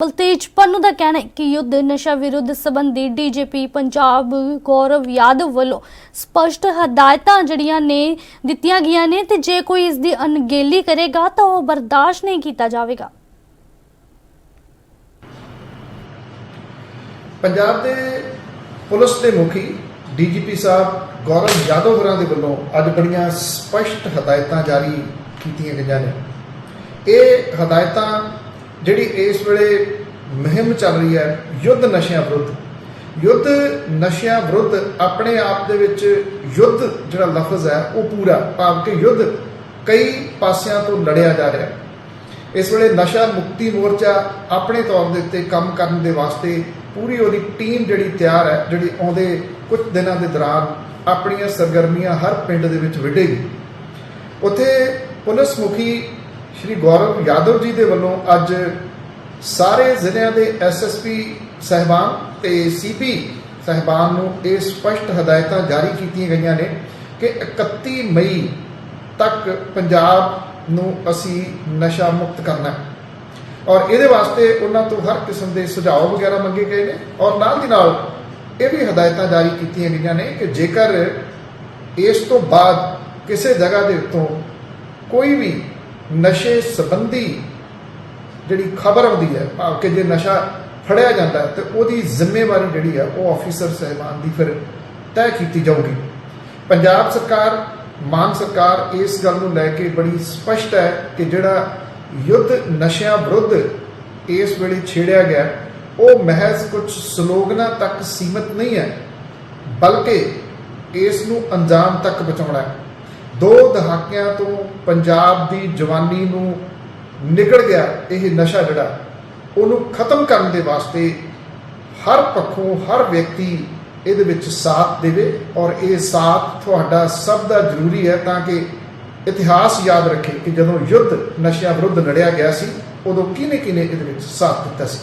ਬਲਤੇਜ ਪੰਨੂ ਦਾ ਕਹਿਣਾ ਹੈ ਕਿ ਯੁੱਧ ਨਸ਼ਾ ਵਿਰੁੱਧ ਸੰਬੰਧੀ ਡੀਜੀਪੀ ਪੰਜਾਬ ਗੌਰਵ ਯਾਦਵ ਵੱਲੋਂ ਸਪਸ਼ਟ ਹਦਾਇਤਾਂ ਜਿਹੜੀਆਂ ਨੇ ਦਿੱਤੀਆਂ ਗਈਆਂ ਨੇ ਤੇ ਜੇ ਕੋਈ ਇਸ ਦੀ ਅਣਗਹਿਲੀ ਕਰੇਗਾ ਤਾਂ ਉਹ ਬਰਦਾਸ਼ਤ ਨਹੀਂ ਕੀਤਾ ਜਾਵੇਗਾ। ਪੰਜਾਬ ਦੇ ਪੁਲਿਸ ਦੇ ਮੁਖੀ ਡੀਜੀਪੀ ਸਾਹਿਬ ਗੌਰਵ ਯਾਦਵ ਹੋਰਾਂ ਦੇ ਵੱਲੋਂ ਅੱਜ ਬੜੀਆਂ ਸਪਸ਼ਟ ਹਦਾਇਤਾਂ ਜਾਰੀ ਕੀਤੀਆਂ ਗਈਆਂ ਨੇ। ਇਹ ਹਦਾਇਤਾਂ ਜਿਹੜੀ ਇਸ ਵੇਲੇ ਮੁਹਿੰਮ ਚੱਲ ਰਹੀ ਹੈ, ਯੁੱਧ ਨਸ਼ਿਆਂ ਵਿਰੁੱਧ। ਯੁੱਧ ਨਸ਼ਿਆਂ ਵਿਰੁੱਧ ਆਪਣੇ ਆਪ ਦੇ ਵਿੱਚ ਯੁੱਧ ਜਿਹੜਾ ਲਫ਼ਜ਼ ਹੈ, ਉਹ ਪੂਰਾ, ਭਾਵ ਕਿ ਯੁੱਧ ਕਈ ਪਾਸਿਆਂ ਤੋਂ ਲੜਿਆ ਜਾ ਰਿਹਾ। ਇਸ ਵੇਲੇ ਨਸ਼ਾ ਮੁਕਤੀ ਮੋਰਚਾ ਆਪਣੇ ਤੌਰ ਦੇ ਉੱਤੇ ਕੰਮ ਕਰਨ ਦੇ ਵਾਸਤੇ ਪੂਰੀ ਉਹਦੀ ਟੀਮ ਜਿਹੜੀ ਤਿਆਰ ਹੈ, ਜਿਹੜੀ ਆਉਂਦੇ ਕੁਝ ਦਿਨਾਂ ਦੇ ਦੌਰਾਨ ਆਪਣੀਆਂ ਸਰਗਰਮੀਆਂ ਹਰ ਪਿੰਡ ਦੇ ਵਿੱਚ ਵਿੱਢੇਗੀ। ਉੱਥੇ ਪੁਲਿਸ ਮੁਖੀ ਸ਼੍ਰੀ ਗੌਰਵ ਯਾਦਵ ਜੀ ਦੇ ਵੱਲੋਂ ਅੱਜ ਸਾਰੇ ਜ਼ਿਲ੍ਹਿਆਂ ਦੇ ਐਸਐਸਪੀ ਸਹਿਬਾਨ ਤੇ ਸੀਪੀ ਸਹਿਬਾਨ ਨੂੰ ਇਹ ਸਪਸ਼ਟ ਹਦਾਇਤਾਂ ਜਾਰੀ ਕੀਤੀਆਂ ਗਈਆਂ ਨੇ ਕਿ 31 ਮਈ ਤੱਕ ਪੰਜਾਬ ਨੂੰ ਅਸੀਂ ਨਸ਼ਾ ਮੁਕਤ ਕਰਨਾ ਹੈ। ਔਰ ਇਹਦੇ ਵਾਸਤੇ ਉਹਨਾਂ ਤੋਂ ਹਰ ਕਿਸਮ ਦੇ ਸੁਝਾਅ ਵਗੈਰਾ ਮੰਗੇ ਗਏ ਨੇ ਔਰ ਨਾਲ ਦੀ ਨਾਲ ਇਹ ਵੀ ਹਦਾਇਤਾਂ ਜਾਰੀ ਕੀਤੀਆਂ ਗਈਆਂ ਨੇ ਕਿ ਜੇਕਰ ਇਸ ਤੋਂ ਬਾਅਦ ਕਿਸੇ ਜਗ੍ਹਾ ਦੇ ਉੱਤੋਂ ਕੋਈ ਵੀ ਨਸ਼ੇ ਸੰਬੰਧੀ ਜਿਹੜੀ ਖਬਰ ਆਉਂਦੀ ਹੈ, ਭਾਵ ਕਿ ਜੇ ਨਸ਼ਾ ਫੜਿਆ ਜਾਂਦਾ ਹੈ, ਤੇ ਉਹਦੀ ਜ਼ਿੰਮੇਵਾਰੀ ਜਿਹੜੀ ਹੈ, ਉਹ ਆਫੀਸਰ ਸਹਿਬਾਨ ਦੀ ਫਿਰ ਤੈਅ ਕੀਤੀ ਜਾਊਗੀ। ਪੰਜਾਬ ਸਰਕਾਰ, ਮਾਨ ਸਰਕਾਰ ਇਸ ਗੱਲ ਨੂੰ ਲੈ ਕੇ ਬੜੀ ਸਪਸ਼ਟ ਹੈ ਕਿ ਜਿਹੜਾ ਯੁੱਧ ਨਸ਼ਿਆਂ ਵਿਰੁੱਧ ਇਸ ਵੇਲੇ ਛੇੜਿਆ ਗਿਆ ਉਹ ਮਹਿਜ਼ ਕੁਝ ਸਲੋਗਨਾਂ ਤੱਕ ਸੀਮਿਤ ਨਹੀਂ ਹੈ, ਬਲਕਿ ਇਸ ਨੂੰ ਅੰਜਾਮ ਤੱਕ ਪਹੁੰਚਾਉਣਾ ਹੈ। ਦੋ ਦਹਾਕਿਆਂ ਤੋਂ ਪੰਜਾਬ ਦੀ ਜਵਾਨੀ ਨੂੰ ਨਿਕਲ ਗਿਆ ਇਹ ਨਸ਼ਾ ਜਿਹੜਾ, ਉਹਨੂੰ ਖਤਮ ਕਰਨ ਦੇ ਵਾਸਤੇ ਹਰ ਪੱਖੋਂ ਹਰ ਵਿਅਕਤੀ ਇਹਦੇ ਵਿੱਚ ਸਾਥ ਦੇਵੇ ਔਰ ਇਹ ਸਾਥ ਤੁਹਾਡਾ ਸਭ ਦਾ ਜ਼ਰੂਰੀ ਹੈ ਤਾਂ ਕਿ ਇਤਿਹਾਸ ਯਾਦ ਰੱਖੇ ਕਿ ਜਦੋਂ ਯੁੱਧ ਨਸ਼ਿਆਂ ਵਿਰੁੱਧ ਲੜਿਆ ਗਿਆ ਸੀ, ਉਦੋਂ ਕਿਹਨੇ ਕਿਹਨੇ ਇਹਦੇ ਵਿੱਚ ਸਾਥ ਦਿੱਤਾ ਸੀ?